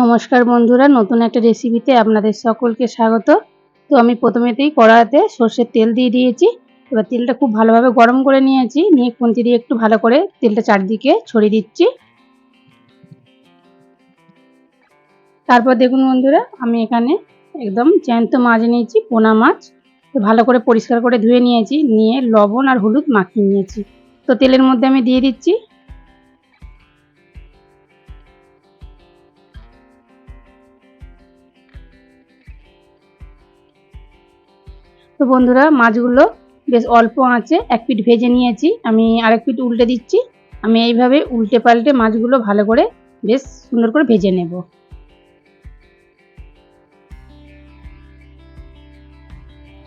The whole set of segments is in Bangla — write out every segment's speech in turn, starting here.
নমস্কার বন্ধুরা, নতুন একটা রেসিপিতে আপনাদের সকলকে স্বাগত। তো আমি প্রথমেতেই কড়াতে সর্ষের তেল দিয়ে দিয়েছি। এবার তেলটা খুব ভালোভাবে গরম করে নিয়েছি। নিয়ে খুন্তি দিয়ে একটু ভালো করে তেলটা চারদিকে ছড়িয়ে দিচ্ছি। তারপর দেখুন বন্ধুরা, আমি এখানে একদম জ্যান্ত মাছ নিয়েছি, পোনা মাছ। ভালো করে পরিষ্কার করে ধুয়ে নিয়েছি। নিয়ে লবণ আর হলুদ মাখিয়ে নিয়েছি। তো তেলের মধ্যে আমি দিয়ে দিচ্ছি তো বন্ধুরা, মাছগুলো বেশ অল্প আঁচে এক পিঠ ভেজে নিয়েছি। আমি আরেক পিঠ উল্টে দিচ্ছি। আমি এইভাবে উল্টে পাল্টে মাছগুলো ভালো করে বেশ সুন্দর করে ভেজে নেব।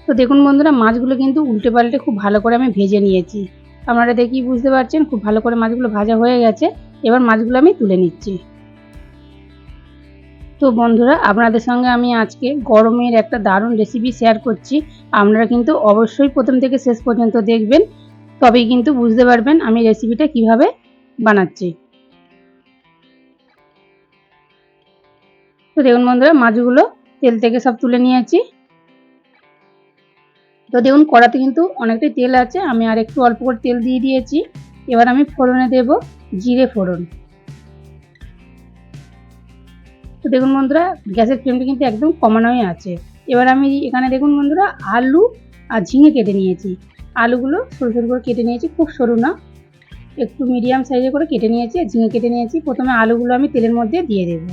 তো দেখুন বন্ধুরা, মাছগুলো কিন্তু উল্টে পাল্টে খুব ভালো করে আমি ভেজে নিয়েছি। আপনারা দেখি বুঝতে পারছেন, খুব ভালো করে মাছগুলো ভাজা হয়ে গেছে। এবার মাছগুলো আমি তুলে নিচ্ছি। তো বন্ধুরা, আপনাদের সঙ্গে আমি আজকে গরমের একটা দারুণ রেসিপি শেয়ার করছি। আপনারা কিন্তু অবশ্যই প্রথম থেকে শেষ পর্যন্ত দেখবেন, তবেই কিন্তু বুঝতে পারবেন আমি রেসিপিটা কীভাবে বানাচ্ছি। তো দেখুন বন্ধুরা, মাছগুলো তেল থেকে সব তুলে নিয়েছি। তো দেখুন, কড়াতে কিন্তু অনেকটাই তেল আছে, আমি আর একটু অল্প করে তেল দিয়ে দিয়েছি। এবার আমি ফোড়নে দেব জিরে ফোড়ন। দেখুন বন্ধুরা, গ্যাসের ফ্লেমটা কিন্তু একদম কমানোই আছে। এবার আমি এখানে দেখুন বন্ধুরা, আলু আর ঝিঙে কেটে নিয়েছি। আলুগুলো সরু সরু করে কেটে নিয়েছি, খুব সরু না। একটু মিডিয়াম সাইজে করে কেটে নিয়েছি আর ঝিঙে কেটে নিয়েছি। প্রথমে আলুগুলো আমি তেলের মধ্যে দিয়ে দেব।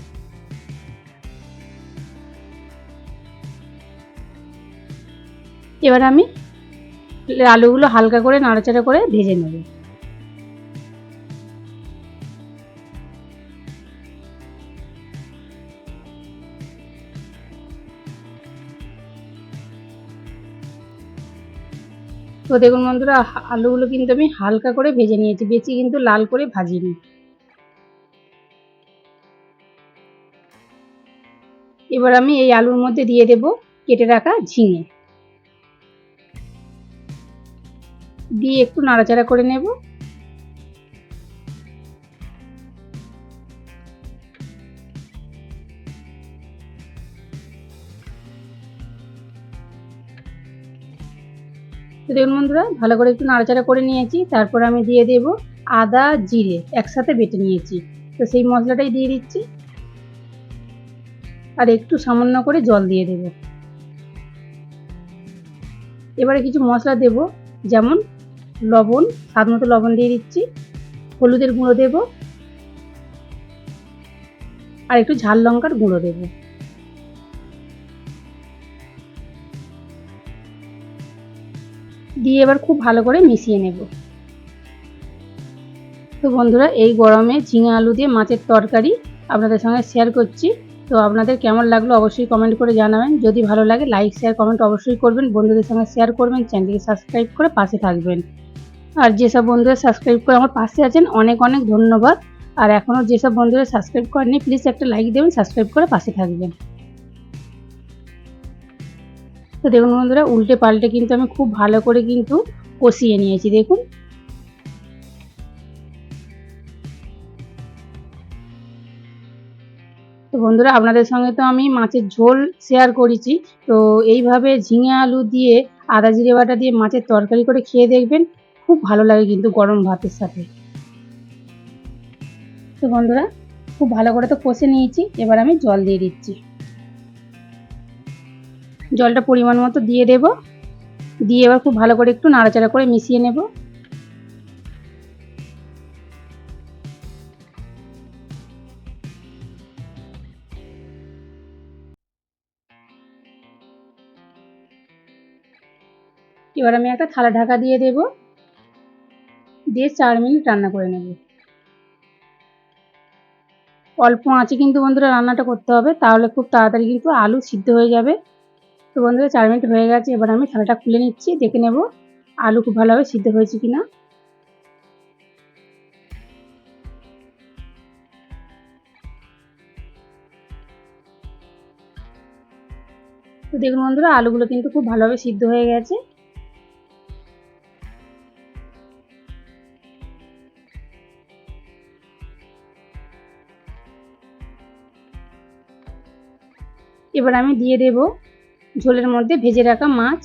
এবার আমি আলুগুলো হালকা করে নাড়াচাড়া করে ভেজে নেব। তো দেখুন বন্ধুরা, আলুগুলো কিন্তু আমি হালকা করে ভেজে নিয়েছি, বেশি কিন্তু লাল করে ভাজিনি। এবার আমি এই আলুর মধ্যে দিয়ে দেব কেটে রাখা ঝিঙে। দিয়ে একটু নাড়াচাড়া করে নেব। তো দেখুন বন্ধুরা, ভালো করে একটু নাড়াচাড়া করে নিয়েছি, তারপর আমি দিয়ে দেব আদা, জিরে একসাথে বেটে নিয়েছি। তো সেই মশলাটাই দিয়ে দিচ্ছি। আর একটু সামান্য করে জল দিয়ে দেব। এবারে কিছু মশলা দেব, যেমন লবণ, স্বাদ মতো লবণ দিয়ে দিচ্ছি, হলুদের গুঁড়ো দেব, আর একটু ঝাল লঙ্কার গুঁড়ো দেবো। দিয়ে এবার খুব ভালো করে মিশিয়ে নেব। তো বন্ধুরা, এই গরমে ঝিঙে আলু দিয়ে মাছের তরকারি আপনাদের সঙ্গে শেয়ার করছি। তো আপনাদের কেমন লাগল অবশ্যই কমেন্ট করে জানাবেন। যদি ভালো লাগে লাইক শেয়ার কমেন্ট অবশ্যই করবেন। বন্ধুদের সঙ্গে শেয়ার করবেন চ্যানেলটিকে সাবস্ক্রাইব করে পাশে থাকবেন। আর যেসব বন্ধুরা সাবস্ক্রাইব করে আমার পাশে আছেন, অনেক অনেক ধন্যবাদ। আর এখনও যেসব বন্ধুরা সাবস্ক্রাইব করেনি প্লিজ একটা লাইক দেবেন সাবস্ক্রাইব করে পাশে থাকবেন। তো দেখুন বন্ধুরা, উল্টে পাল্টে কিন্তু আমি খুব ভালো করে কিন্তু কষিয়ে নিয়েছি, দেখুন। তো বন্ধুরা, আপনাদের সঙ্গে তো আমি মাছের ঝোল শেয়ার করেছি। তো এইভাবে ঝিঙে আলু দিয়ে আদা জিরে বাটা দিয়ে মাছের তরকারি করে খেয়ে দেখবেন, খুব ভালো লাগে কিন্তু গরম ভাতের সাথে। তো বন্ধুরা, খুব ভালো করে তো কষে নিয়েছি, এবার আমি জল দিয়ে দিচ্ছি। জলটা পরিমাণ মতো দিয়ে দেব। দিয়ে এবার খুব ভালো করে একটু নাড়াচাড়া করে মিশিয়ে নেব। এবার আমি একটা থালা ঢাকা দিয়ে দেব। দিয়ে চার মিনিট রান্না করে নেব। অল্প আঁচে কিন্তু বন্ধুরা রান্নাটা করতে হবে। তাহলে খুব তাড়াতাড়ি কিন্তু আলু সিদ্ধ হয়ে যাবে। তো বন্ধুরা, চার মিনিট হয়ে গেছে, এবার আমি থালাটা খুলে নিচ্ছি, দেখে নেব আলু খুব ভালোভাবে সিদ্ধ হয়েছে কিনা। তো দেখুন বন্ধুরা, আলুগুলো কিন্তু খুব ভালোভাবে সিদ্ধ হয়ে গেছে। এবার আমি দিয়ে দেব ঝোলের মধ্যে ভেজে রাখা মাছ।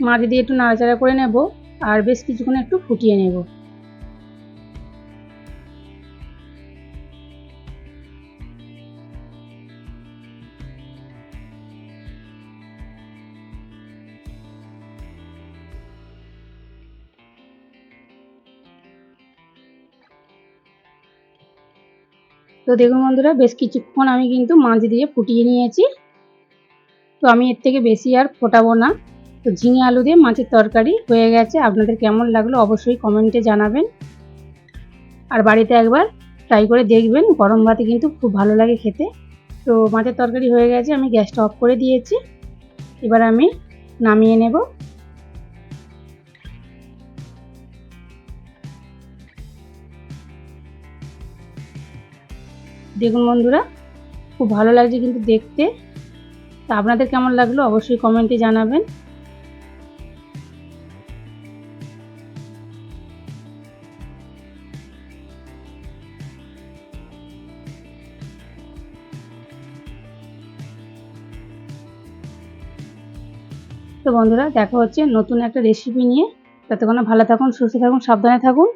মাছ দিয়ে একটু নাড়াচাড়া করে নেব আর বেশ কিছুক্ষণ একটু ফুটিয়ে নেব। তো দেখুন বন্ধুরা, বেশ কিছুক্ষণ আমি কিন্তু মাছ দিয়ে ফুটিয়ে নিয়েছি। তো আমি এর থেকে বেশি আর ফোটাবো না। তো ঝিঙে আলু দিয়ে মাছের তরকারি হয়ে গেছে। আপনাদের কেমন লাগল অবশ্যই কমেন্টে জানাবেন। আর বাড়িতে একবার ট্রাই করে দেখবেন, গরম ভাতে কিন্তু খুব ভালো লাগে খেতে। তো মাছের তরকারি হয়ে গেছে, আমি গ্যাসটা অফ করে দিয়েছি। এবার আমি নামিয়ে নেব। দেখুন বন্ধুরা, খুব ভালো লাগছে কিন্তু দেখতে। তা আপনাদের কেমন লাগল অবশ্যই কমেন্টে জানাবেন। তো বন্ধুরা, দেখা হচ্ছে নতুন একটা রেসিপি নিয়ে। ততক্ষণে ভালো থাকুন, সুস্থ থাকুন, সাবধানে থাকুন।